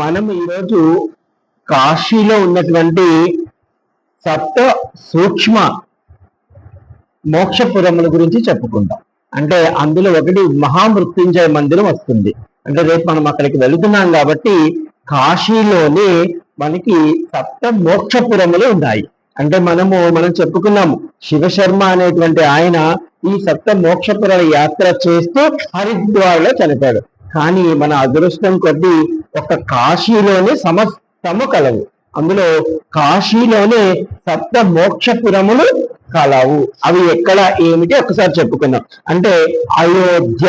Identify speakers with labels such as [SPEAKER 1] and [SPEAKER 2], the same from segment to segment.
[SPEAKER 1] మనం ఈరోజు కాశీలో ఉన్నటువంటి సప్త సూక్ష్మ మోక్షపురముల గురించి చెప్పుకుంటాం అంటే అందులో ఒకటి మహామృత్యుంజయ మందిరం వస్తుంది. అంటే రేపు మనం అక్కడికి వెళుతున్నాం కాబట్టి కాశీలోనే మనకి సప్త మోక్షపురములు ఉన్నాయి. అంటే మనము మనం చెప్పుకున్నాము శివశర్మ అనేటువంటి ఆయన ఈ సప్త మోక్షపురాల యాత్ర చేస్తూ హరిద్వార్లో చనిపోయాడు. కానీ మన అదృష్టం కొద్దీ ఒక కాశీలోనే సమస్తము కలవు అందులో కాశీలోనే సప్త మోక్షపురములు కలవు. అవి ఎక్కడ ఏమిటి? ఒకసారి చెప్పుకుందాం. అంటే అయోధ్య.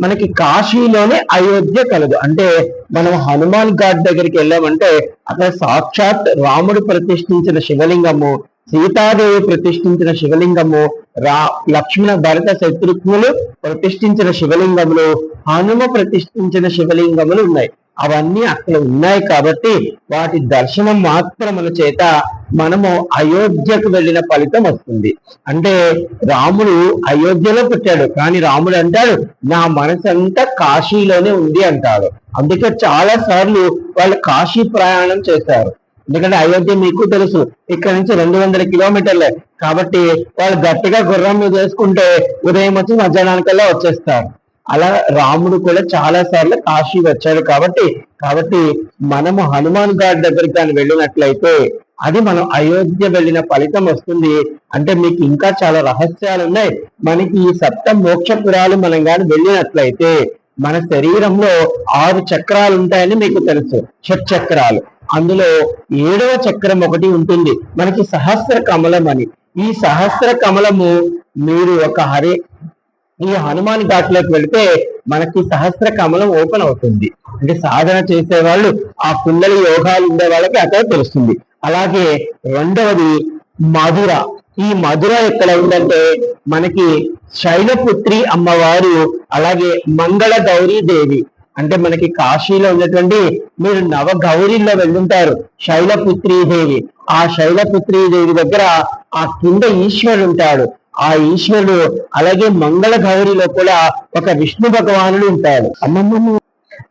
[SPEAKER 1] మనకి కాశీలోనే అయోధ్య కలదు. అంటే మనం హనుమాన్ ఘాట్ దగ్గరికి వెళ్ళామంటే అక్కడ సాక్షాత్ రాముడు ప్రతిష్ఠించిన శివలింగము సీతాదేవి ప్రతిష్ఠించిన శివలింగము రా లక్ష్మణ భరత శత్రుఘ్నులు ప్రతిష్ఠించిన శివలింగములు హనుమ ప్రతిష్ఠించిన శివలింగములు ఉన్నాయి. అవన్నీ అక్కడ ఉన్నాయి కాబట్టి వాటి దర్శనం మాత్రముల చేత మనము అయోధ్యకు వెళ్ళిన ఫలితం వస్తుంది. అంటే రాముడు అయోధ్యలో పుట్టాడు. కానీ రాముడు అంటాడు నా మనసు అంతా కాశీలోనే ఉంది అంటాడు. అందుకే చాలా సార్లు వాళ్ళు కాశీ ప్రయాణం చేస్తారు. ఎందుకంటే అయోధ్య మీకు తెలుసు ఇక్కడ నుంచి రెండు వందల కిలోమీటర్లే. కాబట్టి వాళ్ళు గట్టిగా గుర్రం మీద వేసుకుంటే ఉదయం వచ్చి మధ్యాహ్నానికల్లా వచ్చేస్తారు. అలా రాముడు కూడా చాలా సార్లు కాశీ వచ్చాడు కాబట్టి కాబట్టి మనము హనుమాన్ ఘాట్ దగ్గరికి కానీ వెళ్ళినట్లయితే అది మనం అయోధ్య వెళ్ళిన ఫలితం వస్తుంది. అంటే మీకు ఇంకా చాలా రహస్యాలు ఉన్నాయి. మనకి ఈ సప్త మోక్షపురాలు మనం కానీ వెళ్ళినట్లయితే మన శరీరంలో ఆరు చక్రాలు ఉంటాయని మీకు తెలుసు. షట్చక్రాలు. అందులో ఏడవ చక్రం ఒకటి ఉంటుంది. మనకి సహస్ర కమలం అని. ఈ సహస్ర కమలము మీరు ఒక హరి ఈ హనుమాన్ ఘాట్లోకి వెళితే మనకి సహస్ర కమలం ఓపెన్ అవుతుంది. అంటే సాధన చేసే వాళ్ళు ఆ కుండలి యోగాలు ఉండే వాళ్ళకి అక్కడ తెలుస్తుంది. అలాగే రెండవది మధుర. ఈ మధుర ఎక్కడ ఉందంటే మనకి శైలపుత్రి అమ్మవారు అలాగే మంగళ గౌరీ దేవి. అంటే మనకి కాశీలో ఉన్నటువంటి మీరు నవగౌరీల్లో వెళ్ళుంటారు శైలపుత్రి దేవి. ఆ శైలపుత్రి దేవి దగ్గర ఆ కింద ఈశ్వరుడు ఉంటాడు. ఆ ఈశ్వరుడు అలాగే మంగళ గౌరిలో కూడా ఒక విష్ణు భగవానుడు ఉంటాడు. అమ్మమ్మ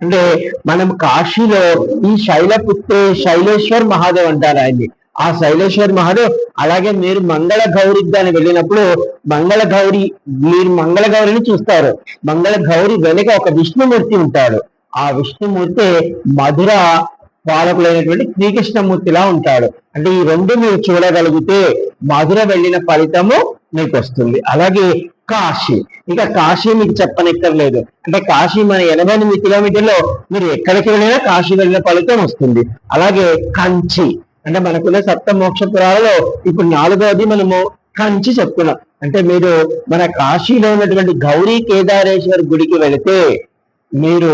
[SPEAKER 1] అంటే మనం కాశీలో ఈ శైలపుత్రే శైలేశ్వర్ మహాదేవ్ అంటారు ఆయన్ని. ఆ శైలేశ్వర్ మహాదేవ్ అలాగే మీరు మంగళ గౌరి దాన్ని వెళ్ళినప్పుడు మంగళ గౌరి మీరు మంగళ గౌరిని చూస్తారు. మంగళ గౌరి వెనుక ఒక విష్ణుమూర్తి ఉంటాడు. ఆ విష్ణుమూర్తి మధుర పాలకులైనటువంటి శ్రీకృష్ణమూర్తిలా ఉంటాడు. అంటే ఈ రెండు మీరు చూడగలిగితే మధుర వెళ్ళిన ఫలితము మీకు వస్తుంది అలాగే కాశీ. ఇంకా కాశీ మీకు చెప్పనక్కర్లేదు. అంటే కాశీ మన ఎనభై ఎనిమిది కిలోమీటర్లో మీరు ఎక్కడికి వెళ్ళినా కాశీ వెళ్ళిన ఫలితం వస్తుంది. అలాగే కంచి. అంటే మనకున్న సప్త మోక్షపురాలలో ఇప్పుడు నాలుగవది మనము కంచి చెప్పుకున్నాం. అంటే మీరు మన కాశీలో ఉన్నటువంటి గౌరీ కేదారేశ్వర్ గుడికి వెళితే మీరు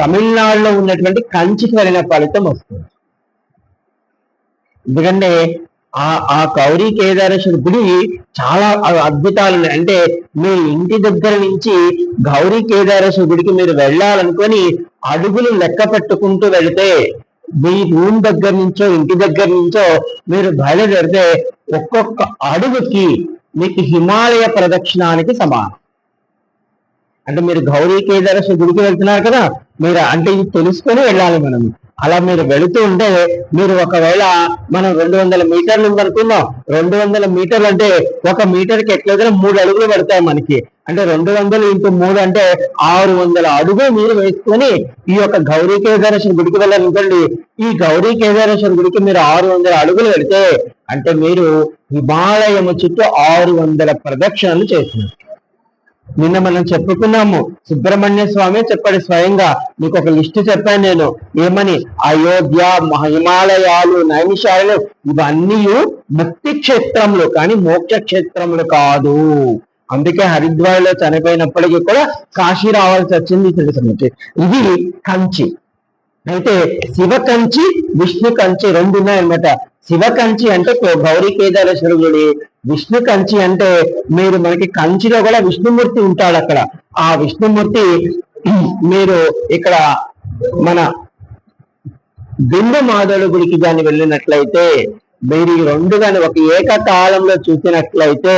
[SPEAKER 1] తమిళనాడులో ఉన్నటువంటి కంచికి వెళ్ళిన ఫలితం వస్తుంది. ఎందుకంటే ఆ ఆ గౌరీ కేదారేశ్వర గుడి చాలా అద్భుతాలు ఉన్నాయి అంటే మీ ఇంటి దగ్గర నుంచి గౌరీ కేదారేశ్వర గుడికి మీరు వెళ్ళాలనుకొని అడుగులు లెక్క పెట్టుకుంటూ వెళితే మీ రూమ్ దగ్గర నుంచో ఇంటి దగ్గర నుంచో మీరు బయలుదేరితే ఒక్కొక్క అడుగుకి మీకు హిమాలయ ప్రదక్షిణానికి సమానం. అంటే మీరు గౌరీ కేదారేశ్వర గుడికి వెళ్తున్నారు కదా మీరు అంటే ఇది తెలుసుకొని వెళ్ళాలి మనం అలా మీరు వెళుతూ ఉంటే మీరు ఒకవేళ మనం రెండు వందల మీటర్లు ఉందనుకుందాం. రెండు వందల మీటర్లు అంటే ఒక మీటర్కి ఎట్లయితే మూడు అడుగులు పడతాయి మనకి. అంటే రెండు వందలు ఇంటూ మూడు అంటే ఆరు వందల అడుగు మీరు వేసుకొని ఈ యొక్క గౌరీ కేదారేశ్వర గుడికి వెళ్ళాలనుకోండి ఈ గౌరీ కేదారేశ్వర గుడికి మీరు ఆరు వందల అడుగులు వెళితే అంటే మీరు హిమాలయము చుట్టూ ఆరు వందల ప్రదక్షిణలు చేస్తున్నారు. నిన్న మనం చెప్పుకున్నాము. సుబ్రహ్మణ్య స్వామి చెప్పాడు స్వయంగా. మీకు ఒక లిస్ట్ చెప్పాను నేను. ఏమని? అయోధ్య హిమాలయాలు నైమిషాలు ఇవన్నీ ముక్తి క్షేత్రములు కానీ మోక్ష క్షేత్రములు కాదు. అందుకే హరిద్వార్లో చనిపోయినప్పటికీ కూడా కాశీ రావాల్సి వచ్చింది తెలుసు ఇది కంచి. అయితే శివ కంచి విష్ణు కంచి రెండు ఉన్నాయన్నమాట. శివ కంచి అంటే గౌరీ కేదారేశ్వర గుడి విష్ణు కంచి అంటే మీరు మనకి కంచిలో కూడా విష్ణుమూర్తి ఉంటాడు అక్కడ. ఆ విష్ణుమూర్తి మీరు ఇక్కడ మన బిందు మాధవుడు గుడికి కానీ వెళ్ళినట్లయితే మీరు ఈ రెండు కానీ ఒక ఏకకాలంలో చూసినట్లయితే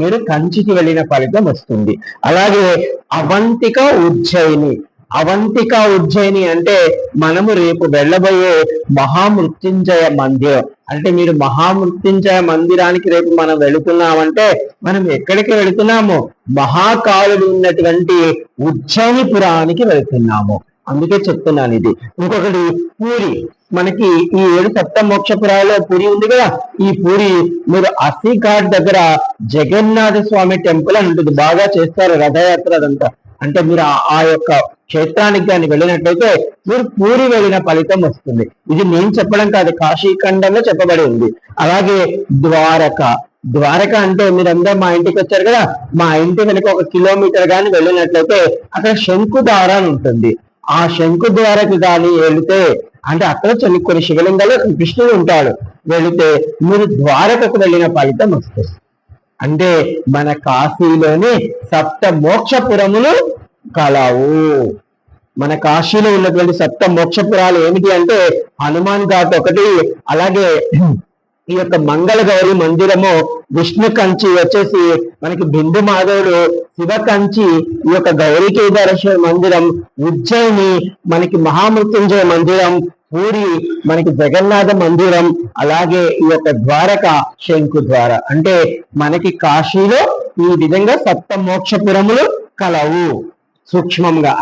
[SPEAKER 1] మీరు కంచికి వెళ్ళిన ఫలితం వస్తుంది. అలాగే అవంతిక ఉజ్జయిని. అవంతిక ఉజ్జయిని అంటే మనము రేపు వెళ్ళబోయే మహామృత్యుంజయ మందిరం. అంటే మీరు మహామృత్యుంజయ మందిరానికి రేపు మనం వెళుతున్నామంటే మనం ఎక్కడికి వెళుతున్నాము? మహాకాలుడు ఉన్నటువంటి ఉజ్జయినిపురానికి వెళుతున్నాము. అందుకే చెప్తున్నాను ఇది. ఇంకొకటి పూరి. మనకి ఈ ఏడు సప్త మోక్షపురాలో పూరి ఉంది కదా? ఈ పూరి మీరు అస్సీ ఘాట్ దగ్గర జగన్నాథ స్వామి టెంపుల్ అని ఉంటుంది. బాగా చేస్తారు రథయాత్ర అదంతా. అంటే మీరు ఆ యొక్క క్షేత్రానికి కానీ వెళ్ళినట్లయితే మీరు పూరి వెళ్ళిన ఫలితం వస్తుంది. ఇది నేను చెప్పడం కాదు కాశీఖండంలో చెప్పబడి ఉంది. అలాగే ద్వారక. ద్వారక అంటే మీరందరూ మా ఇంటికి వచ్చారు కదా మా ఇంటి వెనుక ఒక కిలోమీటర్ కానీ వెళ్ళినట్లయితే అక్కడ శంకుదార అని ఉంటుంది. ఆ శంకుద్వారకు కానీ వెళితే అంటే అక్కడ కొన్ని కొన్ని శివలింగాలు కృష్ణుడు ఉంటాడు. వెళితే మీరు ద్వారకకు వెళ్ళిన ఫలితం వస్తుంది. అంటే మన కాశీలోని సప్త మోక్షపురములు కలవు. మన కాశీలో ఉన్నటువంటి సప్త మోక్షపురాలు ఏమిటి అంటే హనుమాన్ ఘాట్ ఒకటి అలాగే ఈ యొక్క మంగళ గౌరి మందిరము విష్ణు కంచి వచ్చేసి మనకి బిందు మాధవుడు శివ కంచి ఈ యొక్క గౌరీ కేదారేశ్వర మందిరం ఉజ్జయిని మనకి మహామృత్యుంజయ మందిరం పూరి మనకి జగన్నాథ మందిరం అలాగే ఈ యొక్క ద్వారక శంకు ద్వార. అంటే మనకి కాశీలో ఈ విధంగా సప్త మోక్షపురములు కలవు సూక్ష్మంగా.